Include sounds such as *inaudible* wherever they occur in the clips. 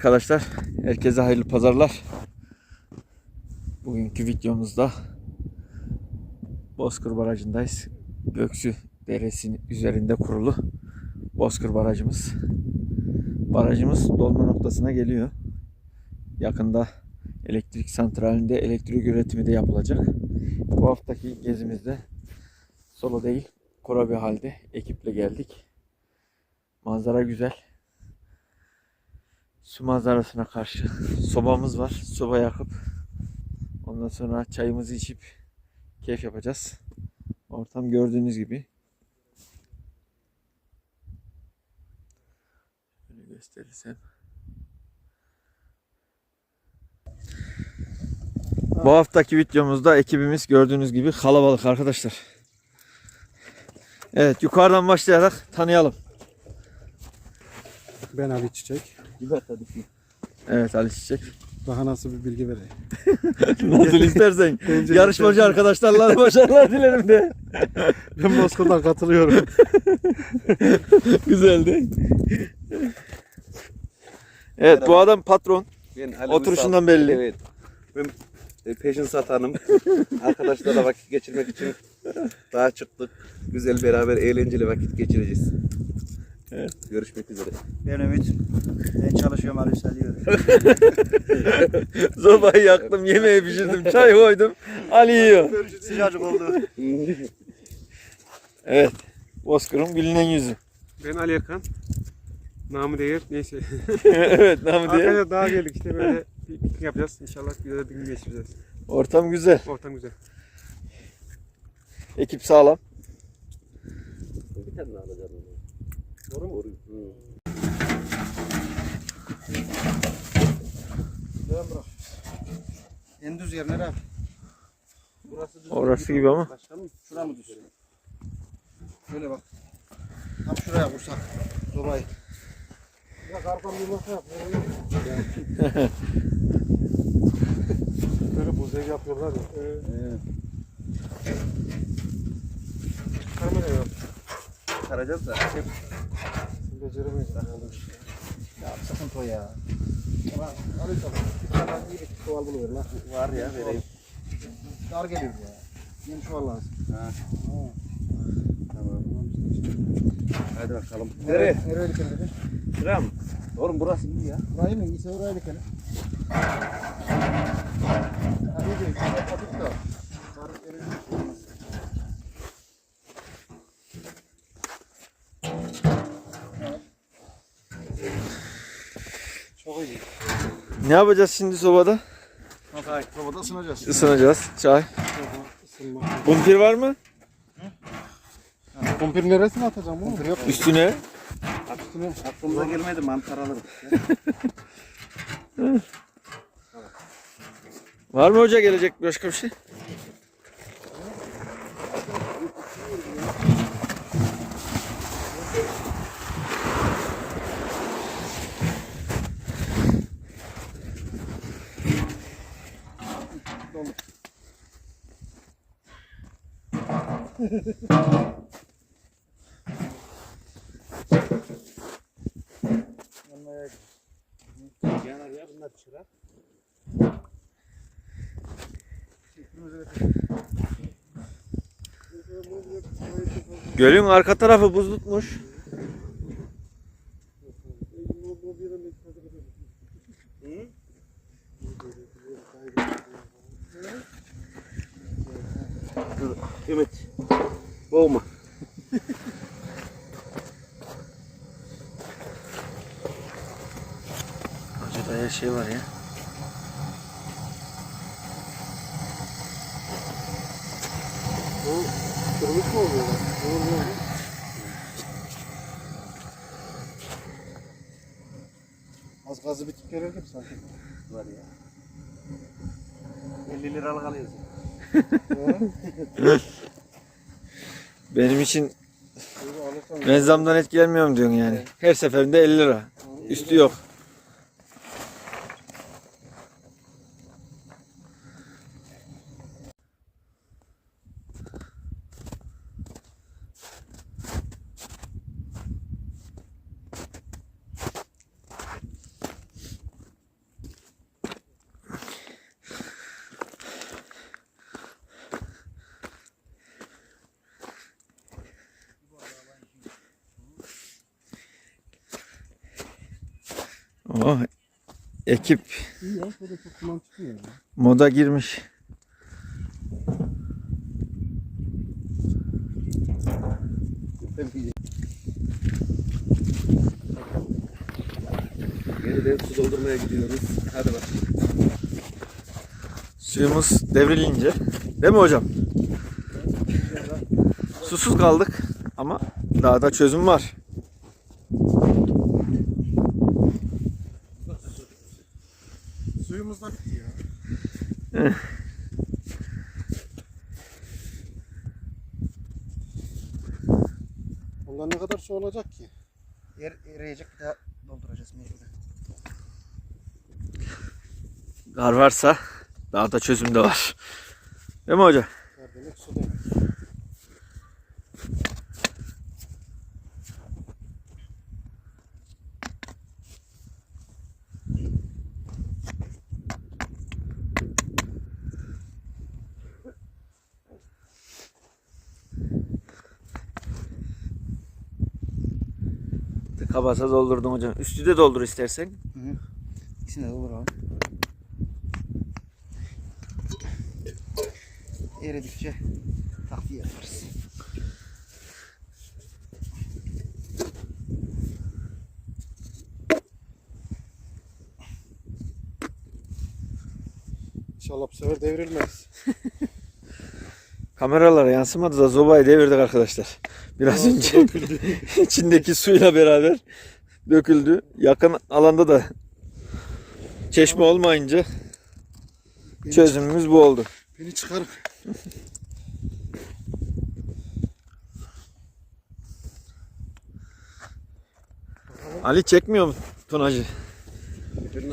Arkadaşlar. Herkese hayırlı pazarlar. Bugünkü videomuzda Bozkır Barajı'ndayız. Göksü Deresi'nin üzerinde kurulu Bozkır Barajımız. Barajımız dolma noktasına geliyor. Yakında elektrik santralinde elektrik üretimi de yapılacak. Bu haftaki gezimizde solo değil, kura bir halde ekiple geldik. Manzara güzel. Su manzarasına karşı sobamız var. Soba yakıp ondan sonra çayımızı içip keyif yapacağız. Ortam gördüğünüz gibi. Şöyle gösterirsem. Bu haftaki videomuzda ekibimiz gördüğünüz gibi kalabalık arkadaşlar. Evet yukarıdan başlayarak tanıyalım. Ben Ali Çiçek. Evet Ali Çiçek. Daha nasıl bir bilgi vereyim? *laughs* Nasıl istersen. *laughs* Yarışmacı arkadaşlarla başarılar dilerim de. *laughs* Ben Moskova'dan katılıyorum. Güzeldi. Evet bu adam patron. Ben Ali Oturuşundan Uysal. belli. Evet. Ben e, peşin satanım. Arkadaşlarla vakit geçirmek için daha çıktık. Güzel beraber eğlenceli vakit geçireceğiz. Evet. Görüşmek üzere. Ben Ümit. Ben çalışıyorum Ali Üseliyorum. *laughs* Zobayı yaktım, yemeği pişirdim, çay koydum. Ali yiyor. Sıcacık oldu. Evet. Bozkır'ın bilinen yüzü. Ben Ali Yakan. Namı değer. Neyse. *laughs* evet namı diye. Arkadaşlar daha geldik işte böyle bir piknik yapacağız. İnşallah güzel bir gün geçireceğiz. Ortam güzel. Ortam güzel. Ekip sağlam. Bir tane daha alacağım. Doğru mu? Hı. Endüz yer nere? Burası düz. Orası gibi ama. Başkanım. Şura mı düz? Şöyle bak. Tam şuraya vursak. Zobayı. Ya karpam bir masa yap. Böyle buz ev yapıyorlar ya. Evet. Kamera yok. Saracağız da. Hep Beceremeyiz. Ya sıkıntı o ya. Ali Üsel. Bir tane iyi bir çuval buluver lan. var ya vereyim. Dar geliyor ya. Yeni çuval lazım. Ha. Tamam. Hadi bakalım. Nereye? Nereye? Dikene dedi? Şuraya mı? Oğlum burası iyi ya. Burayı mı? İyiyse oraya dikene. Hadi de. Hadi da. Ne yapacağız şimdi sobada? Ayık? Sobada ısınacağız. Isınacağız. Çay. Kumpir var mı? Kumpir neresine atacağım oğlum? Yok. Üstüne. Üstüne. Aklımıza gelmedi mantar alırım. *laughs* Var mı hoca gelecek başka bir şey? Yanar ya bunlar çırak. Gölün arka tarafı buz tutmuş. Ümit. Boğma. Hocada her şey var ya. Kırmış mı oluyor? Ne oluyor? Az gazı bitip gelir gibi sanki. Var ya. 50 liralık alıyorsun. *laughs* Benim için ben etkilenmiyorum diyorsun yani. Her seferinde 50 lira. Üstü yok. Oh, ekip İyi moda girmiş. Yeniden su doldurmaya gidiyoruz. Hadi bak. Suyumuz devrilince. Değil mi hocam? Susuz kaldık ama daha da çözüm var. Bitti ya. Ondan ne kadar su olacak ki? Er, eriyecek bir daha dolduracağız mecburen. Kar varsa daha da çözüm de var. Değil mi hocam? Kar demek su demek. Kabasa doldurdum hocam. Üstü de doldur istersen. Hı hı. İkisinde de olur abi. Eridikçe takviye yaparız. İnşallah bu sefer devrilmez. *laughs* Kameralara yansımadı da zobayı devirdik arkadaşlar. Biraz önce *laughs* içindeki suyla beraber döküldü. Yakın alanda da çeşme olmayınca çözümümüz bu oldu. Beni çıkarıp Ali çekmiyor mu tonajı? Abi.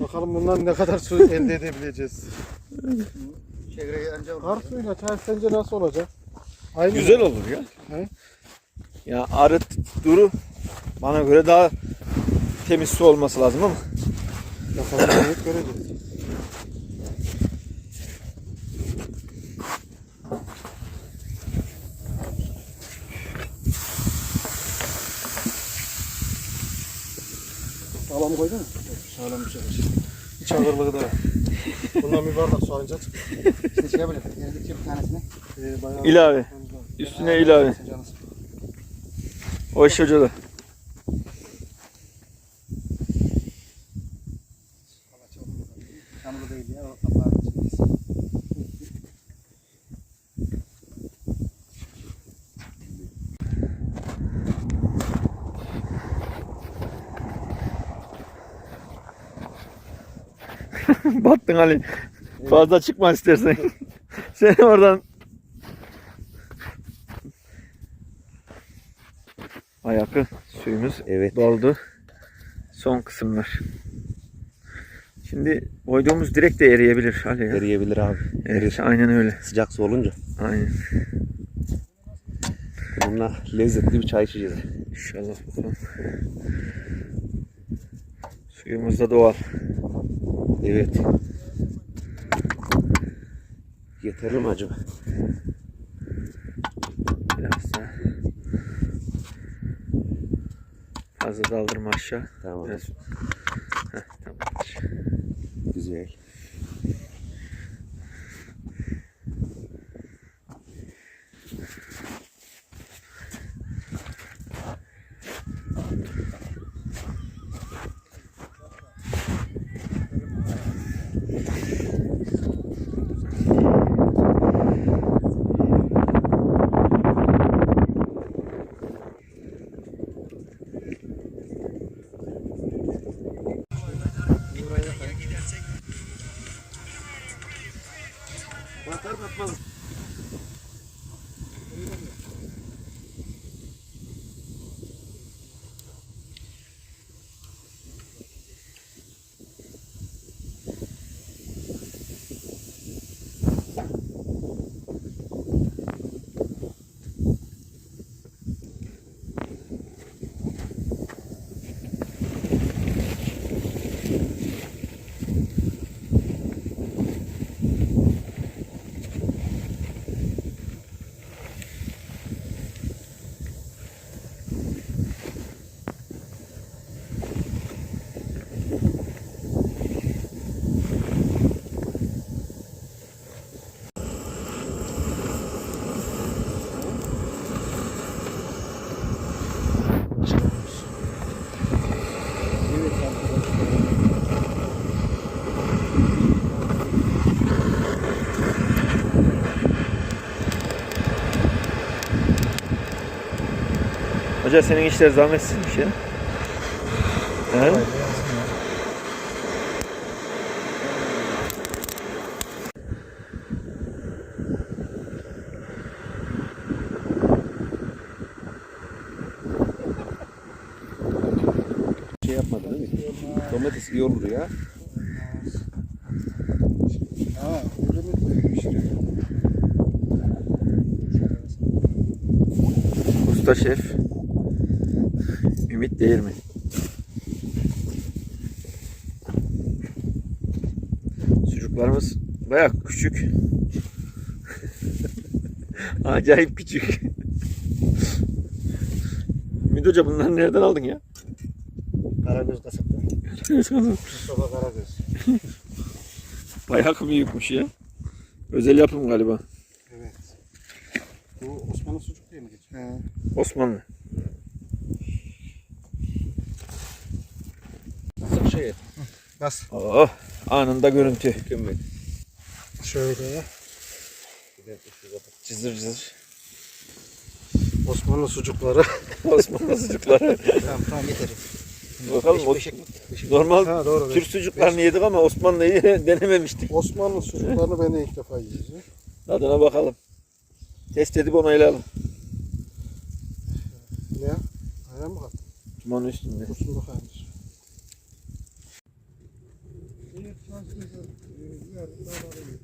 bakalım bundan ne kadar su elde edebileceğiz. *laughs* Çevreyi anca Kar suyuyla çay sence nasıl olacak? Aynı Güzel mı? olur ya. He? Ya arıt duru bana göre daha temiz su olması lazım ama Bakalım deneyip göreceğiz. Sağlam koydun mu? Sağlam bir şey. Hiç ağırlığı da. Bundan bir bardak su alınca işte şey böyle eridikçe bir tanesini e, bayağı... İlave. üstüne ilave. O iş hoca da. Yağmur değil ya o kapağın Battın Ali. Fazla çıkma istersen. *laughs* Sen oradan Ayakı suyumuz Evet. doldu. Son kısımlar. Şimdi koyduğumuz direkt de eriyebilir Ali ya. Eriyebilir abi. Erir. Aynen öyle. Sıcak su olunca. Aynen. Bununla lezzetli bir çay içeceğiz. İnşallah bakalım. Suyumuz da doğal. Evet. Yeterli mi acaba? Biraz daha. Fazla daldırma aşağı. Tamam. Biraz. Heh, tamamdır. Güzel. Hoca senin işler zahmetsizmiş ya. He? Şey yapmadı değil mi? Domates iyi olur ya. Ha, pişiriyor? Usta şef. Ümit değil mi? Sucuklarımız bayağı küçük. *laughs* Acayip küçük. Ümit Hoca bunları nereden aldın ya? Karagöz kasapta. Mustafa Karagöz. *laughs* bayağı büyükmüş ya. Özel yapım galiba. Evet. Bu Osmanlı sucuk diye mi geçiyor? He. Osmanlı. Şey et. Bas. Oh, anında görüntü. Mükemmel. Şöyle. Cızır cızır. Osmanlı sucukları. *laughs* Osmanlı sucukları. Tamam tamam yeter. Bakalım Beş. Beş ekmek. normal ha doğru. Türk sucuklarını yedik ama Osmanlı'yı *laughs* denememiştik. Osmanlı sucuklarını ben de ilk defa yiyeceğim. Tadına bakalım. Test edip onaylayalım. Ne? Ayran mı kattın? Dumanın üstünde. Dursun bakayım.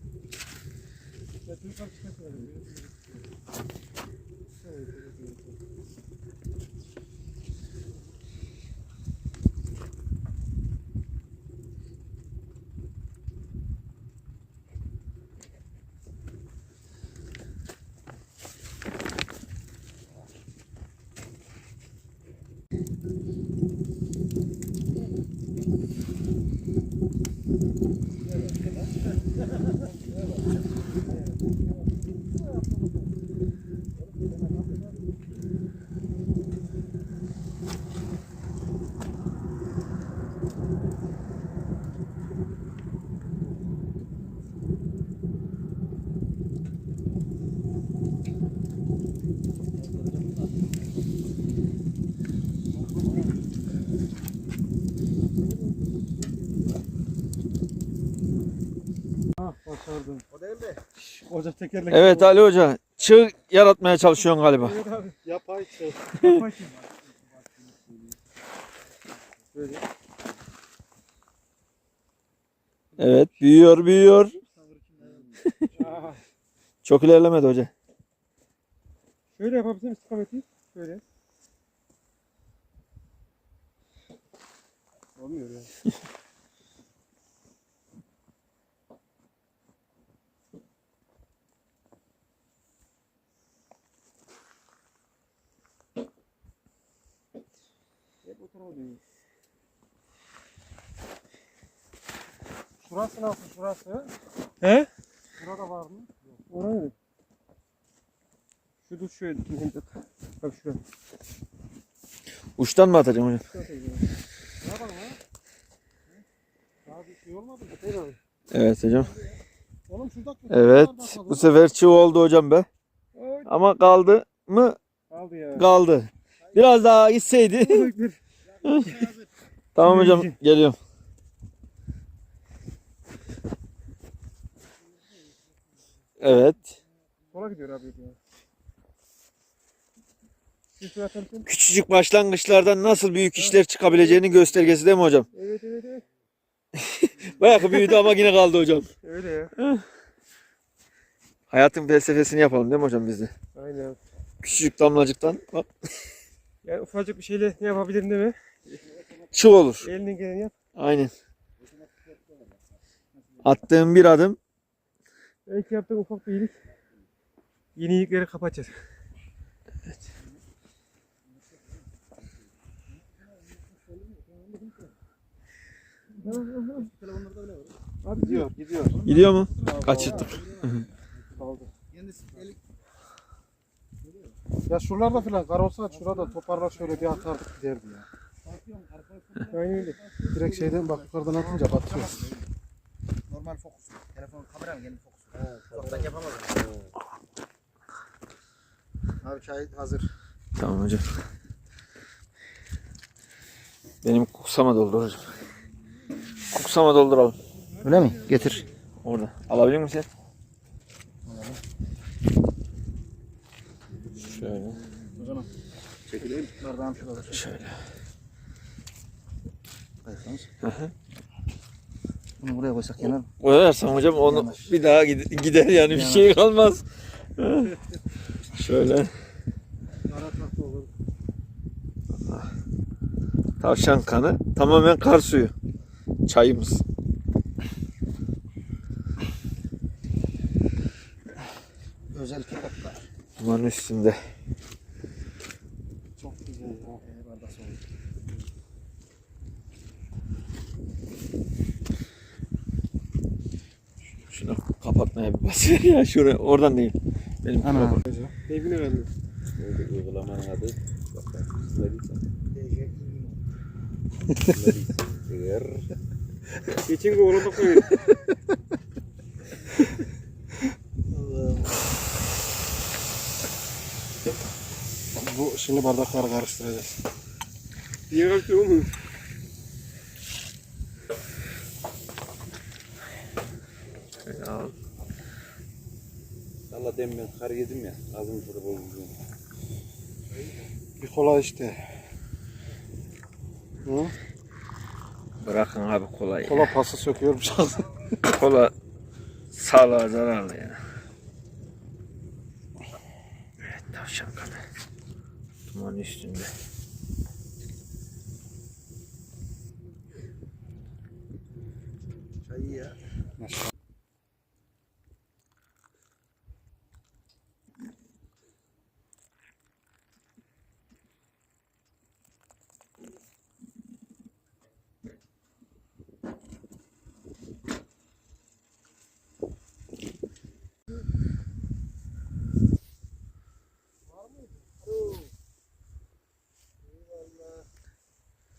Başardım. O değil de. Ocak tekerlek. Evet Ali Hoca. Çığ yaratmaya çalışıyorsun galiba. Evet abi. Yapay şey. Yapma şimdi. Böyle. Evet büyüyor büyüyor. *laughs* Çok ilerlemedi hoca. Şöyle yapabilirim istikameti. Şöyle. Olmuyor ya. *laughs* Şurası nasıl şurası? He? Burada var mı? Oraya ne? Şu dur şöyle. Bak şuraya. Uçtan mı atacağım hocam? Ne yapalım ha? Daha bir şey olmadı mı? Değil mi? Evet hocam. Oğlum şurada Evet. Bu sefer çığ oldu hocam be. Oy, Ama kaldı mı? Aldı ya. Kaldı. Biraz daha gitseydi. *laughs* Tamam hocam geliyorum. Evet. Sola gidiyor abi. Küçücük başlangıçlardan nasıl büyük işler çıkabileceğini göstergesi değil mi hocam? Evet evet evet. *laughs* Bayağı büyüdü ama yine kaldı hocam. Öyle ya. Hayatın felsefesini yapalım değil mi hocam biz de? Aynen. Küçücük damlacıktan bak Yani ufacık bir şeyle ne yapabilirim değil mi? çığ olur. Elinden geleni yap. Aynen. Attığım bir adım Belki yaptığım ufak bir iyilik. Yeni iyilikleri kapatacağız. Abi Gidiyor gidiyor. gidiyor mu? Kaçırdık. Ya şuralarda filan kar olsa şurada toparlar şöyle bir atardık giderdi ya. Aynen öyle. Direkt şeyden bak yukarıdan atınca batıyor. Normal fokus. Telefon kamera mı? Yeni fokus. Ufaktan yapamaz. Abi çay hazır. Tamam hocam. Benim kuksama dolduracağım. Kuksama dolduralım. Öyle mi? Getir. Orada. Alabilir misin sen? Şöyle. Çekileyim. Bardağım şurada. Şöyle. Koyarsanız. Hı hı. Bunu buraya koysak yanar mı? Koyarsan hocam onu bir daha gid- gider yani bir şey kalmaz. Şöyle. Tavşan kanı tamamen kar suyu. Çayımız. Özel pikaplar. Dumanın üstünde. Çok güzel ya. Ee, bardak soğuk. Şunu kapatmaya bir basıyor *laughs* ya şuraya oradan değil. Benim Ana. Keyfine verdim. Böyle uygulamanın adı. Bak ben Geçen gün ona bakıyorum. Bu şimdi bardakları karıştıracağız. Niye kalkıyor mu? Demin ben kar yedim ya. Ağzımı tadı bozuldu. Bir kola işte. Hı? Bırakın abi kolay. Kola pası söküyorum ağzına. *laughs* Kola sağlığa zararlı ya. Evet tavşan kanı. Dumanın üstünde. Çayı ya.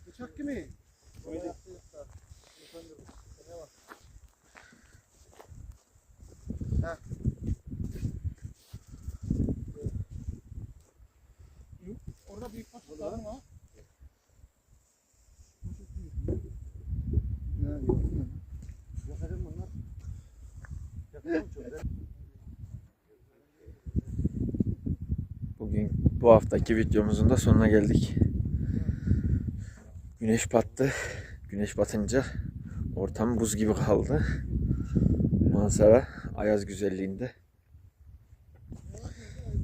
Bıçak kimi? Orada büyük baş var mı? Ya, yok mu? Bugün bu haftaki videomuzun da sonuna geldik. Güneş battı. Güneş batınca ortam buz gibi kaldı. Manzara ayaz güzelliğinde.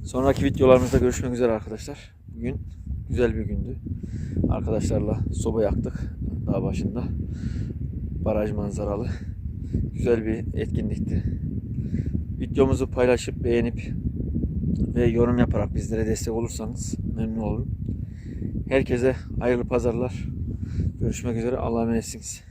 Sonraki videolarımızda görüşmek üzere arkadaşlar. Bugün güzel bir gündü. Arkadaşlarla soba yaktık dağ başında. Baraj manzaralı. Güzel bir etkinlikti. Videomuzu paylaşıp beğenip ve yorum yaparak bizlere destek olursanız memnun olurum. Herkese hayırlı pazarlar. Görüşmek üzere. Allah'a emanetsiniz.